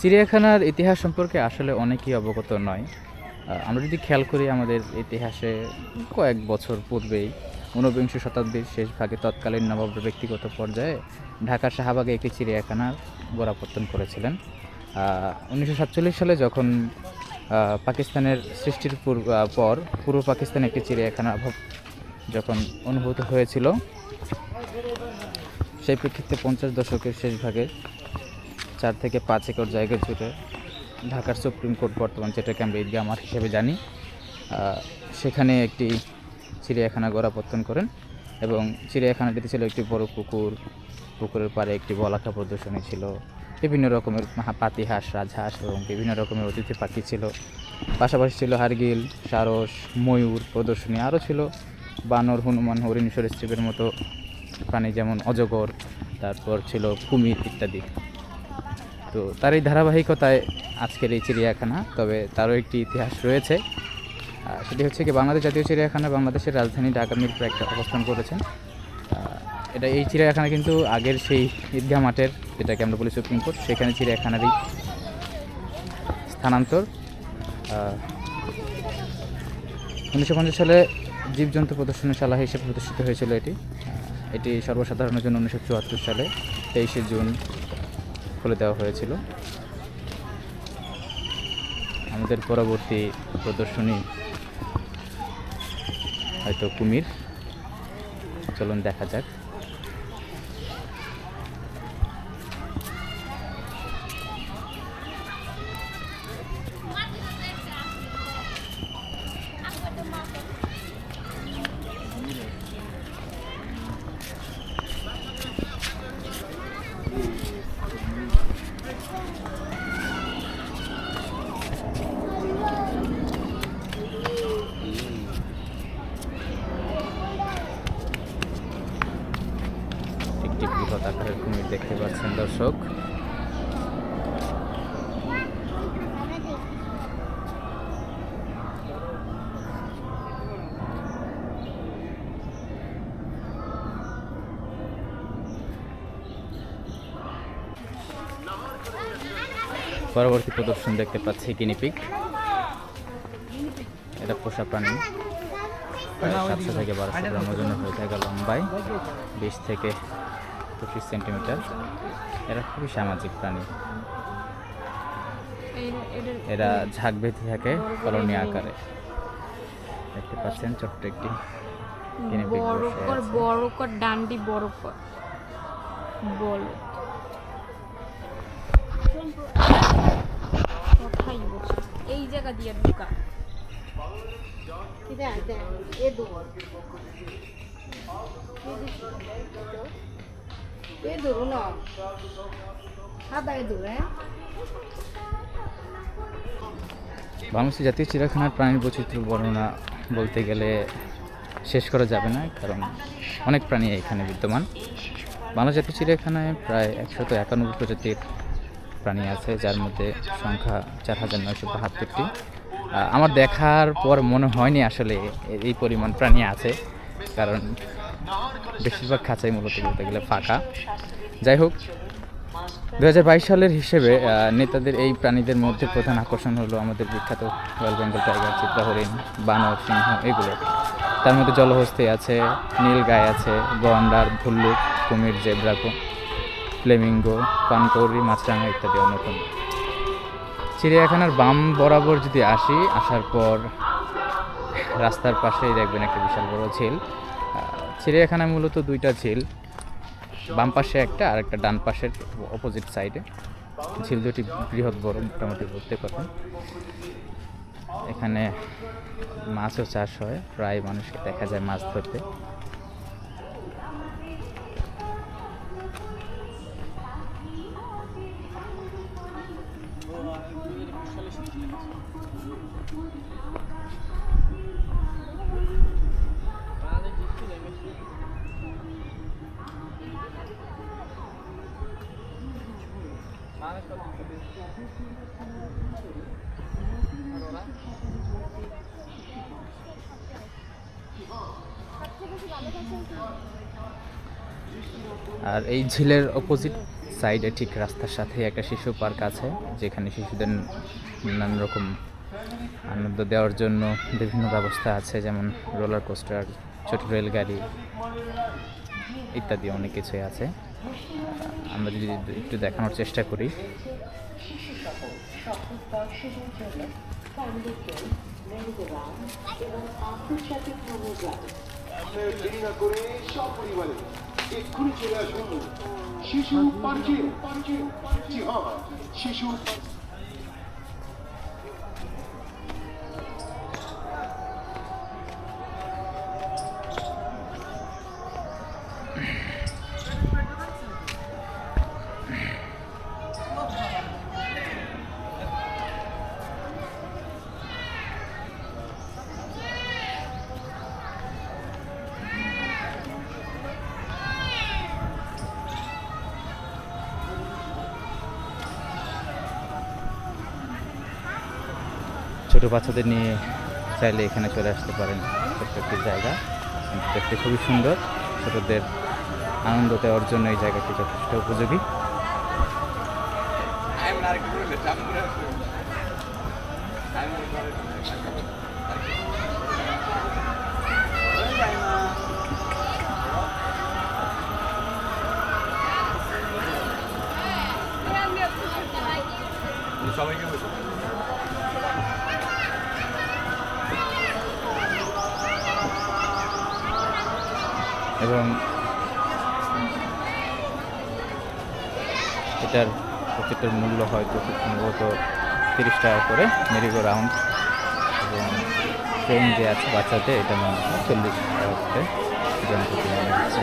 চিড়িয়াখানার ইতিহাস সম্পর্কে আসলে অনেকেই অবগত নয়। আমরা যদি খেয়াল করি আমাদের ইতিহাসে কয়েক বছর পূর্বেই, ঊনবিংশ শতাব্দীর শেষ ভাগে তৎকালীন নবাবের ব্যক্তিগত পর্যায়ে ঢাকার শাহবাগে একটি চিড়িয়াখানার গোড়াপত্তন করেছিলেন। উনিশশো সাতচল্লিশ সালে যখন পাকিস্তানের সৃষ্টির পর পূর্ব পাকিস্তানে একটি চিড়িয়াখানার অভাব যখন অনুভূত হয়েছিল, সেই প্রেক্ষিতে পঞ্চাশ দশকের শেষ ভাগে চার থেকে পাঁচ একর জায়গা জুড়ে ঢাকার সুপ্রিম কোর্ট বর্তমান যেটাকে আমরা ঈদগাহ মাঠ হিসেবে জানি সেখানে একটি চিড়িয়াখানা গোড়াপত্তন করেন এবং চিড়িয়াখানাটিতে ছিল একটি বড় পুকুর, পুকুরের পাড়ে একটি বলাকা প্রদর্শনী ছিল, বিভিন্ন রকমের পাতিহাঁস রাজহাঁস এবং বিভিন্ন রকমের অতিথি পাখি ছিল। পাশাপাশি ছিল হারগিল, সারস, ময়ূর প্রদর্শনী আরও ছিল। বানর, হনুমান, হরিণ, সরীসৃপের মতো প্রাণী যেমন অজগর, তারপর ছিল কুমির ইত্যাদি। তো তার এই ধারাবাহিকতায় আজকের এই চিড়িয়াখানা, তবে তারও একটি ইতিহাস রয়েছে। সেটি হচ্ছে কি, বাংলাদেশ জাতীয় চিড়িয়াখানা বাংলাদেশের রাজধানী ঢাকা মিরপুরে একটা অবস্থান করেছেন। এটা এই চিড়িয়াখানা কিন্তু আগের সেই ঈদগাহ মাঠের, যেটাকে আমরা বলি সুপ্রিম কোর্ট, সেখানে চিড়িয়াখানারই স্থানান্তর। উনিশশো পঞ্চাশ সালে জীবজন্তু প্রদর্শনীশালা হিসেবে প্রতিষ্ঠিত হয়েছিল এটি। এটি সর্বসাধারণের জন্য উনিশশো চুয়াত্তর সালে তেইশে জুন খুলে দেওয়া হয়েছিল। আমাদের পরবর্তী প্রদর্শনী হয়তো কুমির। চলুন দেখা যাক একটি বৃহৎ আকারের কুমির দেখতে পাচ্ছেন দর্শক। পরবর্তী প্রদর্শন দেখতে পাচ্ছি কিনিপিক এটা পোষা প্রাণী। সাতশো থেকে বারোশো গ্রাম ওজন হয়ে থাকে লম্বায়। বিশ থেকে পঁচিশ সেন্টিমিটার। এরা খুবই সামাজিক প্রাণী। এরা ঝাঁক বেঁধে থাকে কলোনি আকারে। দেখতে পাচ্ছেন ছোট্ট একটি কিনিপিক বড় বসে কর আছে। বড় কর ডান্ডি বড় কর। বল। কথাই বলছে এই জায়গা দিয়ে ঢুকা। বাংলাদেশের জাতীয় চিড়িয়াখানার প্রাণীর বৈচিত্র্য বর্ণনা বলতে গেলে শেষ করা যাবে না, কারণ অনেক প্রাণী এখানে বিদ্যমান। বাংলাদেশ জাতীয় চিড়িয়াখানায় প্রায় একশত একানব্বই প্রজাতির প্রাণী আছে, যার মধ্যে সংখ্যা চার হাজার নয়শো বাহাত্তরটি। আমার দেখার পর মনে হয়নি আসলে এই পরিমাণ প্রাণী আছে, কারণ বেশিরভাগ খাঁচাই মূলত বলতে গেলে ফাঁকা। যাই হোক দু হাজার বাইশ সালের হিসেবে নেতাদের এই প্রাণীদের মধ্যে প্রধান আকর্ষণ হলো আমাদের বিখ্যাত রয়্যাল বেঙ্গল টাইগার, চিত্রা হরিণ, বানর, সিংহ এগুলো। তার মধ্যে জলহস্তি আছে নীলগাই আছে গন্ডার ভুল্লুক কুমির জেব্রাকো ফ্লেমিঙ্গো পানকৌরি মাছরাঙা ইত্যাদি অন্যতম। চিড়িয়াখানার বাম বরাবর যদি আসি, আসার পর রাস্তার পাশেই দেখবেন একটা বিশাল বড় ঝিল। চিড়িয়াখানায় মূলত দুইটা ঝিল। বাম পাশে একটা আর একটা ডান পাশের অপোজিট সাইডে ঝিল দুটি বৃহৎ বড়, মোটামুটি বলতে পারেন। এখানে মাছও চাষ হয়, প্রায় মানুষকে দেখা যায় মাছ ধরতে। আর এই ঝিলের অপোজিট সাইডে ঠিক রাস্তার সাথে একটা শিশু পার্ক আছে, যেখানে শিশুদের নানান রকম আনন্দ দেওয়ার জন্য বিভিন্ন ব্যবস্থা আছে, যেমন রোলার কোস্টার ছোট রেলগাড়ি ইত্যাদি অনেক কিছুই আছে। আমরা যদি একটু দেখানোর চেষ্টা করি। শিশু হ্যাঁ শিশু ছোট বাচ্চাদের নিয়ে চাইলে এখানে চলে আসতে পারেন। ছোট্ট একটি জায়গা। দেখতে খুবই সুন্দর। ছোটদের আনন্দ দেওয়ার জন্য এই জায়গাটি যথেষ্ট উপযোগী। এবং এটার প্রত্যেকটার মূল্য হয়তো সম্ভবত তিরিশ টাকা করে মেরিগো রাউন্ড এবং ট্রেন যে আছে বাচ্চাতে এটা মনে হয় চল্লিশ টাকা করে জনপ্রতি মনে হচ্ছে।